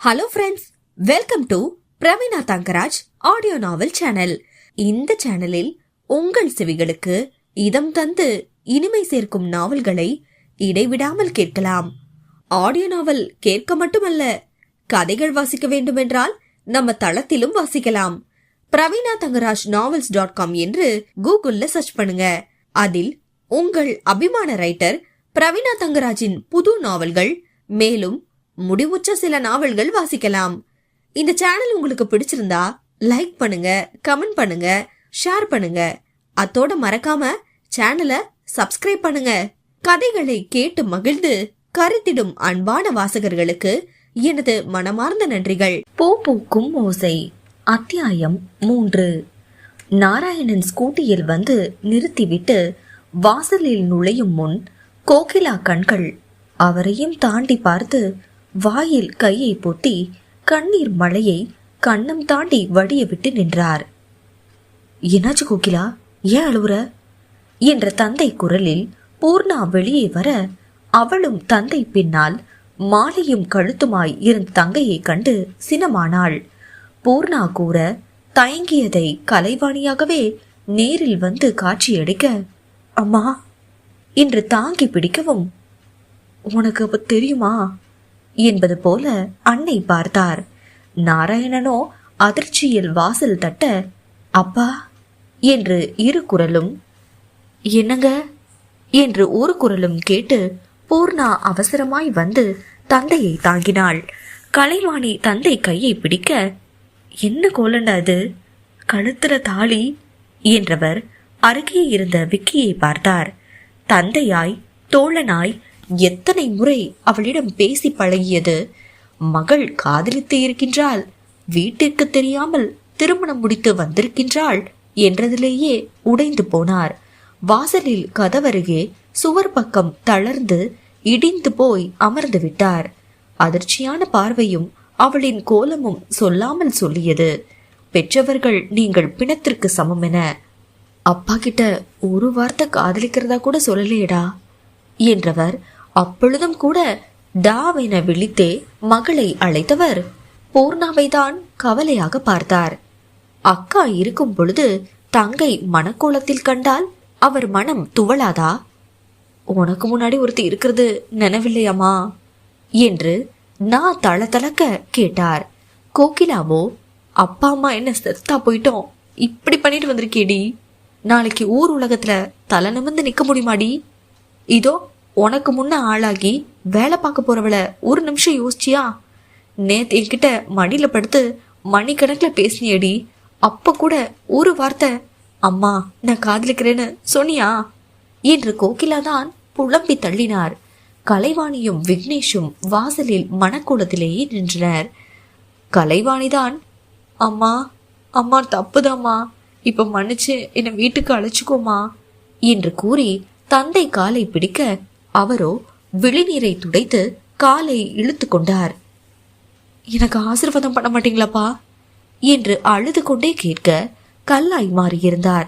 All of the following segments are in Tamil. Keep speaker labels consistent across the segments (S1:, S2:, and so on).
S1: Hello friends welcome to Praveena Thangaraj audio novel channel இந்த சேனலில் உங்கள் செவிகளுக்கு இதம் தந்து இனிமை சேர்க்கும் நாவல்களை இடைவிடாமல் கேட்கலாம். ஆடியோ நாவல் கேட்க மட்டுமல்ல கதைகள் வாசிக்க வேண்டுமென்றால் நம்ம தளத்திலும் வாசிக்கலாம். Praveena Thangaraj novels dot com என்று கூகுள்ல சர்ச் பண்ணுங்க. அதில் உங்கள் அபிமான ரைட்டர் பிரவீனா தங்கராஜின் புது நாவல்கள் மேலும் முடிவுற்ற சில நாவல்கள் வாசிக்கலாம். இந்த சேனல் உங்களுக்கு பிடிச்சிருந்தா லைக் பண்ணுங்க கமெண்ட் பண்ணுங்க ஷேர் பண்ணுங்க. அத்தோட மறக்காம சேனலை சப்ஸ்கிரைப் பண்ணுங்க. கதைகளை கேட்டு மகிழ்ந்து கருத்திடும் அன்பான வாசகர்களுக்கு எனது மனமார்ந்த நன்றிகள். பூ பூக்கும் ஓசை. அத்தியாயம் மூன்று. நாராயணன் ஸ்கூட்டியில் வந்து நிறுத்திவிட்டு வாசலில் நுழையும் முன் கோகிலா கண்கள் அவரையும் தாண்டி பார்த்து வாயில் கையை பொத்தி கண்ணீர் மழையை கண்ணம் தாண்டி வடிய விட்டு நின்றார். என்னாச்சு கோகிலா? ஏன் அழுவுற? என்ற தந்தை குரலில் பூர்ணா வெளியே வர அவளும் தந்தை பின்னால் மாலையும் கழுத்துமாய் இருந்த தங்கையை கண்டு சினமானாள். பூர்ணா கூற தயங்கியதை கலைவாணியாகவே நேரில் வந்து காட்சியடிக்க அம்மா என்று தாங்கி பிடிக்கவும் உனக்கு அப்ப தெரியுமா? என்பது போல அன்னை பார்த்தார். நாராயணனோ அதிர்ச்சியில் வாசல் தட்ட அப்பா என்று இரு குரலும் என்னங்க? என்று ஒரு குரலும் கேட்டு பூர்ணா அவசரமாய் வந்து தந்தையை தாங்கினாள். கலைவாணி தந்தை கையை பிடிக்க என்ன கோலண்டா அது கழுத்துல தாலி? என்றவர் அருகே இருந்த விக்கியை பார்த்தார். தந்தையாய் தோழனாய் எத்தனை முறை அவளிடம் பேசி பழகியது? மகள் காதலித்து இருக்கின்றாள் வீட்டிற்கு தெரியாமல் திருமணம் முடித்து வந்திருக்கின்றாள் என்றதிலேயே உடைந்து போனார். வாசலில் கதவருகே சுவர் பக்கம் தளர்ந்து இடிந்து போய் அமர்ந்து விட்டார். அதிர்ச்சியான பார்வையும் அவளின் கோலமும் சொல்லாமல் சொல்லியது பெற்றவர்கள் நீங்கள் பிணத்திற்கு சமம் என. அப்பா கிட்ட ஒரு வார்த்தை காதலிக்கிறதா கூட சொல்லலையேடா என்றவர் அப்பொழுதும் கூட டாவென விழித்தே மகளை அழைத்தவர். பூர்ணாவைதான் கவலையாக பார்த்தார். அக்கா இருக்கும் பொழுது தங்கை மனக்கோலத்தில் கண்டால் அவர் மனம் துவளாதா? உனக்கு முன்னாடி ஒருத்தி இருக்கிறது நினைவில்லையம்மா என்று நான் தளத்தளக்க கேட்டார். கோகிலாவோ அப்பா அம்மா என்ன செத்தா போயிட்டோம். இப்படி பண்ணிட்டு வந்திருக்கேடி. நாளைக்கு ஊர் உலகத்துல தலை நிமிர்ந்து நிக்க முடியுமாடி? இதோ உனக்கு முன்ன ஆளாகி வேலை பார்க்க போறவளை ஒரு நிமிஷம் யோசிச்சியா? நேத்து என்கிட்ட மடியில படுத்து மணிக்கணக்கில் பேசினியடி. அப்ப கூட ஒரு வார்த்தை அம்மா நான் காதலிக்கிறேன்னு சொன்னியா? என்று கோகிலா தான் புலம்பி தள்ளினார். கலைவாணியும் விக்னேஷும் வாசலில் மணக்கோலத்திலேயே நின்றனர். கலைவாணிதான் அம்மா அம்மா தப்புதாம்மா. இப்ப மன்னிச்சு என்னை வீட்டுக்கு அழைச்சிக்கோமா என்று கூறி தந்தை காலை பிடிக்க அவரோ விழிநீரை துடைத்து காலை இழுத்து கொண்டார். எனக்கு ஆசிர்வாதம் பண்ண மாட்டீங்களாப்பா? என்று அழுது கொண்டே கேட்க கல்லாய் மாறியிருந்தார்.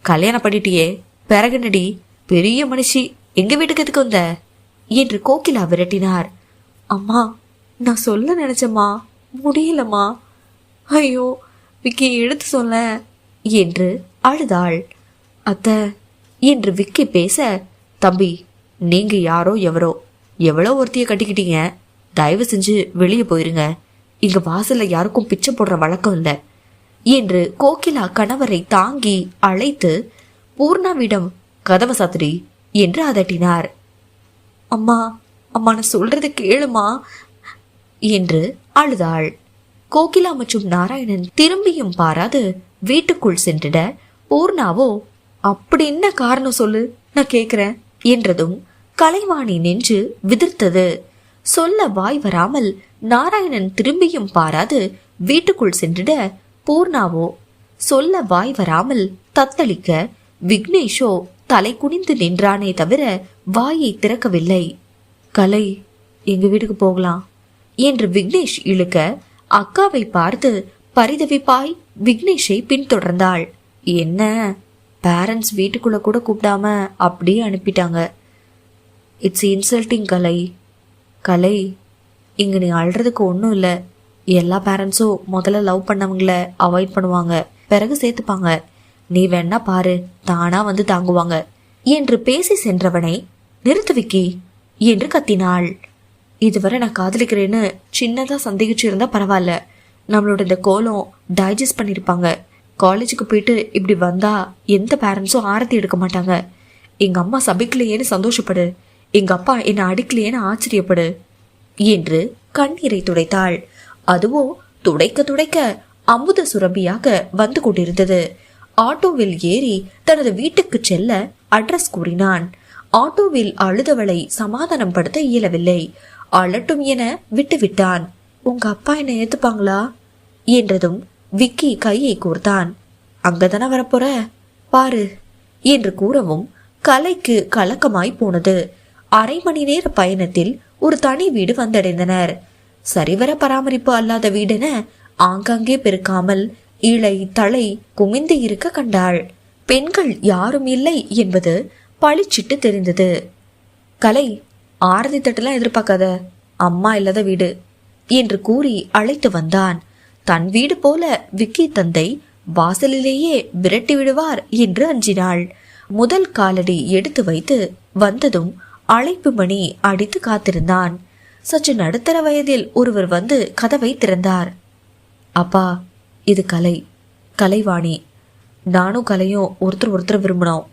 S1: கல்யாணம் பண்ணிட்டியே பிறகுனடி பெரிய மனுஷி எங்க வீட்டுக்கு எதுக்கு வந்த? என்று கோகிலா விரட்டினார். அம்மா நான் சொல்ல நினைச்சம்மா முடியலம்மா. ஐயோ விக்கி எடுத்து சொல்ல என்று அழுதாள். அத்த என்று விக்கி பேச தம்பி நீங்க யாரோ எவரோ எவ்வளோ ஒருத்திய கட்டிக்கிட்டீங்க? தயவு செஞ்சு வெளியே போயிருங்க. இங்க வாசல்ல யாருக்கும் பிச்சை போடுற வழக்கம் இல்லை. என்று கோகிலா கணவரை தாங்கி அழைத்து பூர்ணாவிடம் கதவ சாத்திரி என்று அதட்டினார். அம்மா அம்மா நான் சொல்றத கேளுமா? என்று அழுதாள். கோகிலா மற்றும் நாராயணன் திரும்பியும் பாராது வீட்டுக்குள் சென்றிட பூர்ணாவோ அப்படி என்ன காரணம் சொல்லு? நான் கேக்குறேன். என்றதும் கலைவாணி நின்று விதிர்த்தது. சொல்ல வாய் வராமல் நாராயணன் திரும்பியும் பாராது வீட்டுக்குள் சென்றிட பூர்ணாவோ. சொல்ல வாய் வராமல் தத்தளிக்க விக்னேஷோ தலை குனிந்து நின்றானே தவிர வாயை திறக்கவில்லை. கலை எங்க வீட்டுக்கு போகலாம்? என்று விக்னேஷ் இழுக்க அக்காவை பார்த்து பரிதவிப்பாய் விக்னேஷை பின்தொடர்ந்தாள். என்ன? பேரண்ட்ஸ் வீட்டுக்குள்ள கூட கூப்பிடாம அப்படியே அனுப்பிட்டாங்க. இட்ஸ் இன்சல்ட்டிங் கலை. கலை இங்க நீ அழுறதுக்கு ஒன்றும் இல்லை. எல்லா பேரண்ட்ஸும் முதல்ல லவ் பண்ணவங்கள அவாய்ட் பண்ணுவாங்க. பிறகு சேர்த்துப்பாங்க. நீ வேணா பாரு தானா வந்து தாங்குவாங்க. என்று பேசி சென்றவனை நிறுத்து விக்கி என்று கத்தினாள். இதுவரை நான் காதலிக்கிறேன்னு சின்னதா சந்தேகிச்சு இருந்தா பரவாயில்ல. நம்மளோட இந்த கோலம் டைஜஸ்ட் பண்ணிருப்பாங்க. காலேஜுக்கு போயிட்டு இப்படி வந்தா எந்த பேரண்ட்ஸும் ஆரத்தி எடுக்க மாட்டாங்க. எங்க அம்மா சபிக்கலையேன்னு சந்தோஷப்படு. எங்க அப்பா என்னை அடிக்கலையேன்னு ஆச்சரியப்படு. என்று கண்ணீரை துடைத்தாள். அதுவோ துடைக்க துடைக்க அமுத சுரபியாக வந்து கொண்டிருந்தது. ஆட்டோவில் ஏறி தனது வீட்டுக்கு செல்ல அட்ரஸ் கூறினான். ஆட்டோவில் அழுதவளை சமாதானம் படுத்த இயலவில்லை. அழட்டும் என விட்டுவிட்டான். உங்க அப்பா என்ன ஏத்துப்பாங்களா? என்றதும் விக்கி கையை கூர்த்தான். அங்கதானே வரப்போற? பாரு. என்று கூறவும் கலைக்கு கலக்கமாய் போனது. அரை மணி நேர பயணத்தில் ஒரு தனி வீடு வந்தடைந்தனர். சரிவர பராமரிப்பு அல்லாத வீடென ஆங்காங்கே பெருக்காமல் இலை தலை குமிந்து இருக்க கண்டாள். பெண்கள் யாரும் இல்லை என்பது பளிச்சிட்டு தெரிந்தது. கலை ஆரதி தட்டுலாம் எதிர்பார்க்காத. அம்மா இல்லாத வீடு என்று கூறி அழைத்து வந்தான். தன் வீடு போல விக்கி தந்தை வாசலிலேயே விரட்டி விடுவார் என்று அஞ்சினாள். முதல் காலடி எடுத்து வைத்து வந்ததும் அழைப்பு மணி அடித்து காத்திருந்தான். சற்று நடுத்தர வயதில் ஒருவர் வந்து கதவை திறந்தார். அப்பா இது கலை. கலைவாணி. நானும் கலையும் ஒருத்தர் ஒருத்தர் விரும்பினோம்.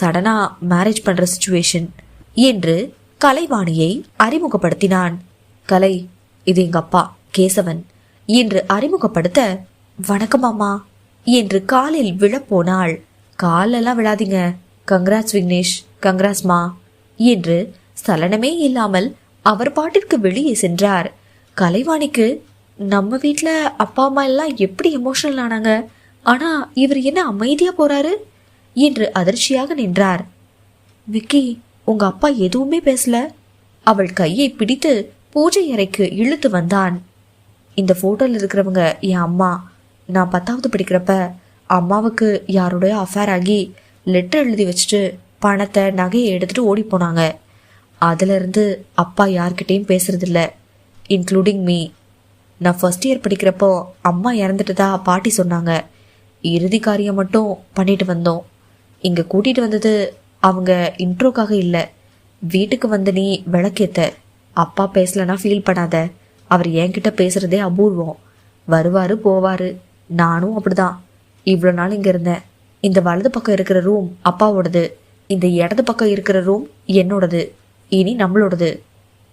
S1: சடனா மேரேஜ் பண்ற சுச்சுவேஷன் என்று கலைவாணியை அறிமுகப்படுத்தினான். கலை இது எங்க அப்பா கேசவன். என்று அறிமுகப்படுத்த வணக்கம் அம்மா என்று காலில் விழப்போனாள். காலெல்லாம் விழாதீங்க. கங்கராஜ் விக்னேஷ். கங்க்ராட்ஸ்மா என்று சலனமே இல்லாமல் அவர் பாட்டிற்கு வெளியே சென்றார். கலைவாணிக்கு நம்ம வீட்ல அப்பா அம்மா எல்லாம் எப்படி எமோஷனல் ஆனாங்க? ஆனா இவர் என்ன அமைதியா போறாரு? என்று அதிர்ச்சியாக நின்றார். விக்கி உங்க அப்பா எதுவுமே பேசல. அவள் கையை பிடித்து பூஜை அறைக்கு இழுத்து வந்தான். இந்த ஃபோட்டோவில் இருக்கிறவங்க என் அம்மா நான் பத்தாவது படிக்கிறப்ப அம்மாவுக்கு யாரோடய அஃபேர் ஆகி லெட்டர் எழுதி வச்சுட்டு பணத்தை நகையை எடுத்துட்டு ஓடி போனாங்க. அதுலேருந்து அப்பா யார்கிட்டேயும் பேசுறதில்ல இன்க்ளூடிங் மீ நான் ஃபர்ஸ்ட் இயர் படிக்கிறப்போ அம்மா இறந்துட்டதா பாட்டி சொன்னாங்க. இறுதி காரியம் மட்டும் பண்ணிட்டு வந்தோம். இங்கே கூட்டிகிட்டு வந்தது அவங்க இன்ட்ரோக்காக இல்லை. வீட்டுக்கு வந்து நீ விளக்கேத்த. அப்பா பேசலன்னா ஃபீல் பண்ணாத. அவர் என்கிட்ட பேசுறதே அபூர்வம். வருவாரு போவாரு. நானும் அப்படிதான். இவ்வளோ நாள் இங்க இருந்தேன். இந்த வலது பக்கம் இருக்கிற ரூம் அப்பாவோடது. இந்த இடது பக்கம் இருக்கிற ரூம் என்னோடது. இனி நம்மளோடது.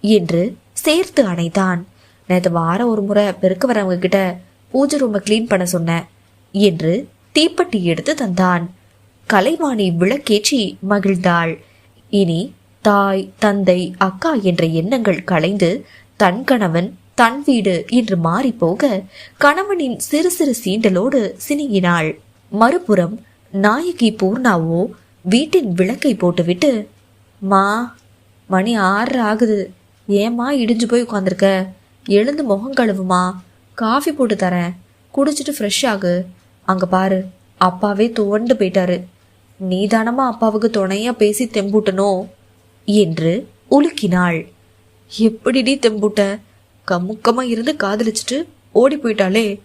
S1: என்று சேர்த்து அணைத்தான். நேற்று வாரம் ஒரு முறை பெருக்க வரவங்க கிட்ட பூஜை ரூமை க்ளீன் பண்ண சொன்னேன் என்று தீப்பெட்டி எடுத்து தந்தான். கலைவாணி விளக்கேற்றி மகிழ்ந்தாள். இனி தாய் தந்தை அக்கா என்ற எண்ணங்கள் கலைந்து தன் கணவன் தன் வீடு என்று மாறி போக கணவனின் சிறு சிறு சீண்டலோடு சினிங்கினாள். மறுபுறம் நாயகி பூர்ணாவோ வீட்டின் விளக்கை போட்டுவிட்டு மா மணி ஆறு ஆகுது. ஏம்மா இடிஞ்சு போய் உட்காந்துருக்க எழுந்து முகம் கழுவுமா. காஃபி போட்டு தரேன். குடிச்சிட்டு ஃப்ரெஷ் ஆகு. அங்க பாரு அப்பாவே துவண்டு போயிட்டாரு. நீதானமா அப்பாவுக்கு துணையா பேசி தெம்பூட்டணும் என்று உலுக்கினாள். எப்படிடி தெம்பூட்ட? கமுக்கமா இருந்து காதலிச்சுட்டு ஓடி போயிட்டாளே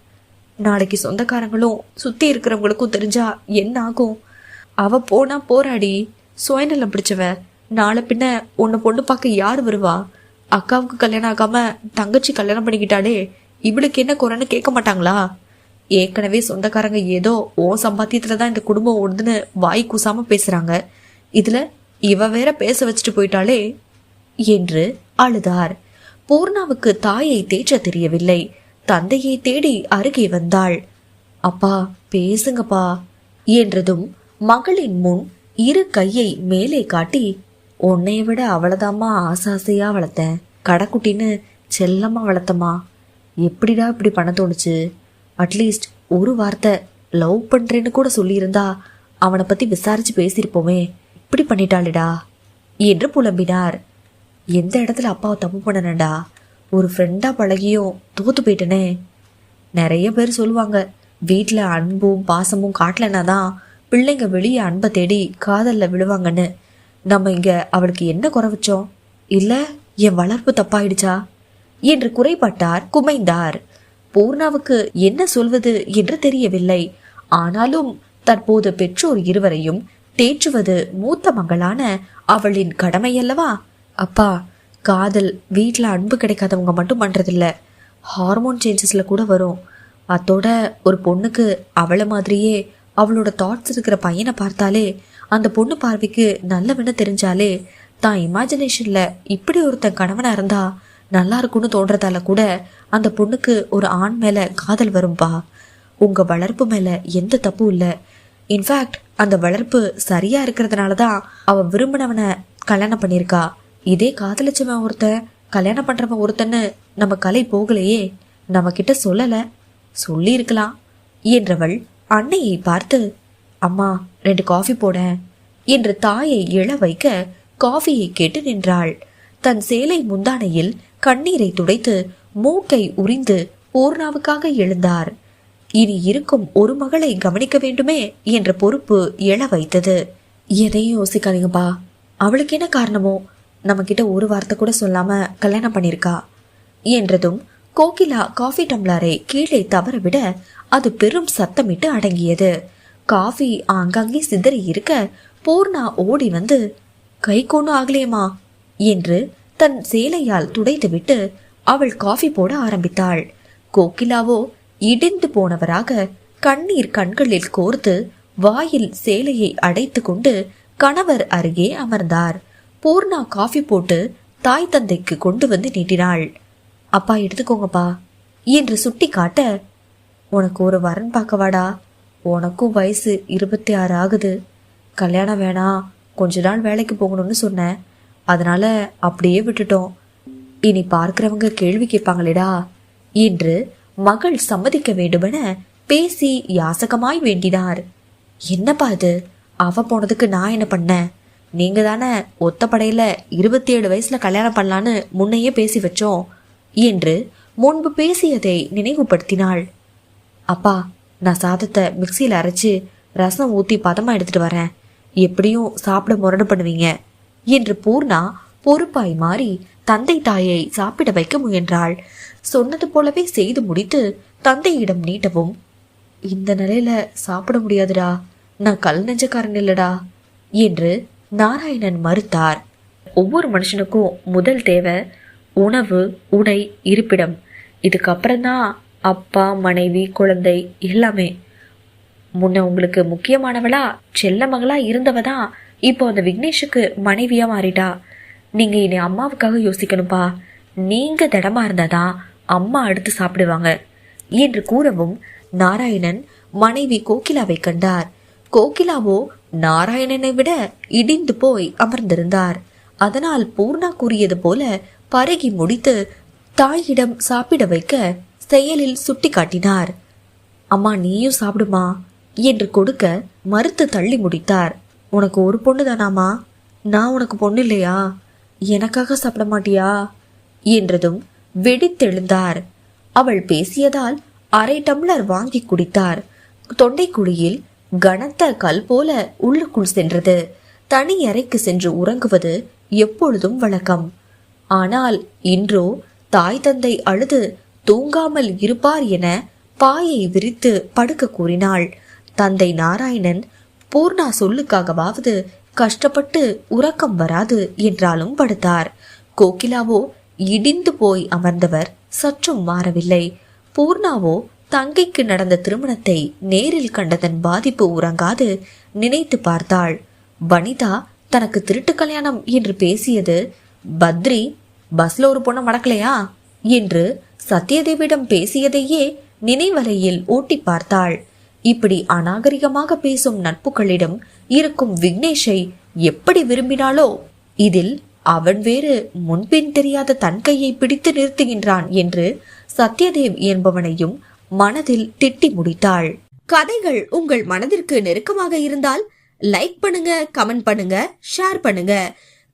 S1: நாளைக்கு சொந்தக்காரங்களும் சுத்தி இருக்கிறவங்களுக்கும் தெரிஞ்சா என்ன ஆகும்? அவ போனா போராடி சுயநலம் பிடிச்சவ. நாளை பின்ன உன்னை பொண்ணு பார்க்க யார் வருவா? அக்காவுக்கு கல்யாணம் ஆகாம தங்கச்சி கல்யாணம் பண்ணிக்கிட்டாலே இவளுக்கு என்ன குறைன்னு கேட்க மாட்டாங்களா? ஏற்கனவே சொந்தக்காரங்க ஏதோ ஓ சம்பாத்தியத்துல தான் இந்த குடும்பம் ஓடுதுன்னு வாய் கூசாம பேசுறாங்க. இதுல இவ வேற பேச வச்சுட்டு போயிட்டாலே என்று அழுதார். பூர்ணாவுக்கு தாயை தேற்ற தெரியவில்லை. தந்தையை தேடி அருகே வந்தாள். அப்பா பேசுங்கப்பா என்றதும் மகளின் முன் இரு கையை மேலே காட்டி உன்னைய விட அவளதாம்மா ஆசாசையா வளர்த்தேன். கடைக்குட்டின்னு செல்லமா வளர்த்தம்மா. எப்படிடா இப்படி பண்ண தோணுச்சு? அட்லீஸ்ட் ஒரு வார்த்தை லவ் பண்றேன்னு கூட சொல்லியிருந்தா அவனை பத்தி விசாரிச்சு பேசியிருப்போமே. இப்படி பண்ணிட்டாளுடா என்று புலம்பினார். எந்த இடத்துல அப்பாவை தப்பு பண்ணனடா? ஒரு ஃப்ரெண்டாக பழகியும் தோத்து போயிட்டனே. நிறைய பேர் சொல்லுவாங்க வீட்டில் அன்பும் பாசமும் காட்டலனா தான் பிள்ளைங்க வெளியே அன்பை தேடி காதலில் விழுவாங்கன்னு. நம்ம இங்கே அவளுக்கு என்ன குறை வச்சோம்? இல்லை என் வளர்ப்பு தப்பாயிடுச்சா? என்று குறைபட்டார் குமைந்தார். பூர்ணாவுக்கு என்ன சொல்வது என்று தெரியவில்லை. ஆனாலும் தற்போது பெற்றோர் இருவரையும் தேற்றுவது மூத்த மகளான அவளின் கடமையல்லவா? அப்பா காதல் வீட்டில் அன்பு கிடைக்காதவங்க மட்டும் பண்ணுறதில்ல ஹார்மோன் சேஞ்சஸில் கூட வரும். அதோட ஒரு பொண்ணுக்கு அவளை மாதிரியே அவளோட தாட்ஸ் இருக்கிற பையனை பார்த்தாலே அந்த பொண்ணு பார்வைக்கு நல்லவன தெரிஞ்சாலே தான் இமேஜினேஷனில் இப்படி ஒருத்தன் கணவனாக இருந்தா நல்லா இருக்கும்னு தோன்றதால கூட அந்த பொண்ணுக்கு ஒரு ஆண் மேலே காதல் வரும்பா. உங்கள் வளர்ப்பு மேலே எந்த தப்பும் இல்லை. இன்ஃபேக்ட் அந்த வளர்ப்பு சரியாக இருக்கிறதுனால தான் அவள் விரும்பினவனை கல்யாணம் பண்ணியிருக்கா. இதே காதலிச்சவன் ஒருத்தன் கல்யாணம் பண்றவன் ஒருத்தன்னு நம்ம கலை போகலையே. நம்ம கிட்ட சொல்லல. சொல்லி இருக்கலாம் என்றவள் அன்னையை பார்த்து அம்மா ரெண்டு காஃபி போட என்று தாயை எழ வைக்க காஃபியை கேட்டு நின்றாள். தன் சேலை முந்தானையில் கண்ணீரை துடைத்து மூக்கை உறிந்து பூர்ணாவுக்காக எழுந்தார். இனி இருக்கும் ஒரு மகளை கவனிக்க வேண்டுமே? என்ற பொறுப்பு எழ வைத்தது. எதையும் யோசிக்காதீங்கப்பா. அவளுக்கு என்ன காரணமோ? நம்ம கிட்ட ஒரு வார்த்தை கூட சொல்லாம கல்யாணம் பண்ணிருக்கா என்றதும் கோகிலா காஃபி டம்ளரை கீழே தவற விட அது பெரும் சத்தமிட்டு அடங்கியது. காஃபி ஆங்காங்கே சிதறி இருக்க பூர்ணா ஓடி வந்து கை கொண்டு ஆகலையேம்மா என்று தன் சேலையால் துடைத்துவிட்டு அவள் காஃபி போட ஆரம்பித்தாள். கோகிலாவோ இடிந்து போனவராக கண்ணீர் கண்களில் கோர்த்து வாயில் சேலையை அடைத்து கொண்டு கணவர் அருகே அமர்ந்தார். பூர்ணா காஃபி போட்டு தாய் தந்தைக்கு கொண்டு வந்து நீட்டினாள். அப்பா எடுத்துக்கோங்கப்பா என்று சுட்டி காட்ட உனக்கு ஒரு வரன் பார்க்கவாடா. உனக்கும் வயசு இருபத்தி ஆறு ஆகுது. கல்யாணம் வேணாம் கொஞ்ச நாள் வேலைக்கு போகணும்னு சொன்னேன். அதனால அப்படியே விட்டுட்டோம். இனி பார்க்கிறவங்க கேள்வி கேட்பாங்களேடா என்று மகள் சம்மதிக்க வேண்டுமென பேசி யாசகமாய் வேண்டினார். என்னப்பா இது? அவ போனதுக்கு நான் என்ன பண்ணேன்? நீங்க தானே ஒத்தப்படையில இருபத்தி ஏழு வயசுல கல்யாணம் பண்ணலான்னு முன்னையே பேசி வச்சோம் என்று முன்பு பேசியதை நினைவுபடுத்தினாள். அப்பா நான் சாதத்தை மிக்சியில் அரைச்சு ரசம் ஊத்தி பதமா எடுத்துட்டு வரேன். எப்படியும் சாப்பிட முரடு பண்ணுவீங்க என்று பூர்ணா பொறுப்பாய் மாறி தந்தை தாயை சாப்பிட வைக்க முயன்றாள். சொன்னது போலவே செய்து முடித்து தந்தையிடம் நீட்டவும் இந்த நிலையில சாப்பிட முடியாதுடா. நான் கல் நெஞ்சக்காரன் இல்லடா. என்று நாராயணன் மறுத்தார். ஒவ்வொரு மனுஷனுக்கும் முதல் தேவை உணவு உடை இருப்பிடம். இதுக்கப்புறம்தான் அப்பா மனைவி குழந்தை எல்லாமே. முன்ன உங்களுக்கு முக்கியமானவளா செல்ல மகளா இருந்தவ தான் இப்போ அந்த விக்னேஷுக்கு மனைவியா மாறிட்டா. நீங்க இனி அம்மாவுக்காக யோசிக்கணும்பா. நீங்க திடமா இருந்தாதான் அம்மா அடுத்து சாப்பிடுவாங்க. என்று கூறவும் நாராயணன் மனைவி கோகிலாவை கண்டார். கோகிலாவோ நாராயணனை விட இடிந்து போய் அமர்ந்திருந்தார். அதனால் பூர்ணா கூறியது போல பருகி முடித்து தாயிடம் சாப்பிட வைக்க செயலில் சுட்டி காட்டினார் அம்மா நீயும் சாப்பிடுமா? என்று கொடுக்க மறுத்து தள்ளி முடித்தார். உனக்கு ஒரு பொண்ணு தானாமா நான் உனக்கு பொண்ணு இல்லையா? எனக்காக சாப்பிட மாட்டியா? என்றதும் வெடித்தெழுந்தார். அவள் பேசியதால் அரை டம்ளர் வாங்கி குடித்தார். தொண்டைக்குழியில் கனத்த கல் போல உள்ளுக்குள் சென்றது. தனி அறைக்கு சென்று உறங்குவது எப்பொழுதும் வழக்கம். ஆனால் இன்றோ தாய் தந்தை அழுது தூங்காமல் இருப்பார் என பாயை விரித்து படுக்க கூறினாள். தந்தை நாராயணன் பூர்ணா சொல்லுக்காகவாவது கஷ்டப்பட்டு உறக்கம் வராது என்றாலும் படுத்தார். கோகிலாவோ இடிந்து போய் அமர்ந்தவர் சற்றும் மாறவில்லை. பூர்ணாவோ தங்கைக்கு நடந்த திருமணத்தை நேரில் கண்டதன் பாதிப்பு உறங்காது நினைத்து பார்த்தாள். வனிதா தனக்கு திருட்டு கல்யாணம் என்று பேசியது பத்ரி பஸ்ல ஒரு பொண்ணை மடக்கலையா? என்று சத்யதேவிடம் பேசியதையே நினைவலையில் ஓட்டி பார்த்தாள். இப்படி அநாகரிகமாக பேசும் நட்புகளிடம் இருக்கும் விக்னேஷை எப்படி விரும்பினாளோ இதில் அவன் வேறு முன்பின் தெரியாத தன் கையை பிடித்து நிறுத்துகின்றான் என்று சத்யதேவ் என்பவனையும் மனதில் திட்டி முடித்தாள். கதைகள் உங்கள் மனதிற்கு நெருக்கமாக இருந்தால் லைக் பண்ணுங்க கமெண்ட் பண்ணுங்க ஷேர் பண்ணுங்க.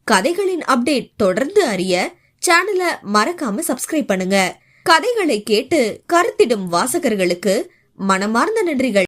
S1: கதைகளின் அப்டேட் தொடர்ந்து அறிய சேனலை மறக்காம சப்ஸ்கிரைப் பண்ணுங்க. கதைகளை கேட்டு கருத்திடும் வாசகர்களுக்கு மனமார்ந்த நன்றிகள்.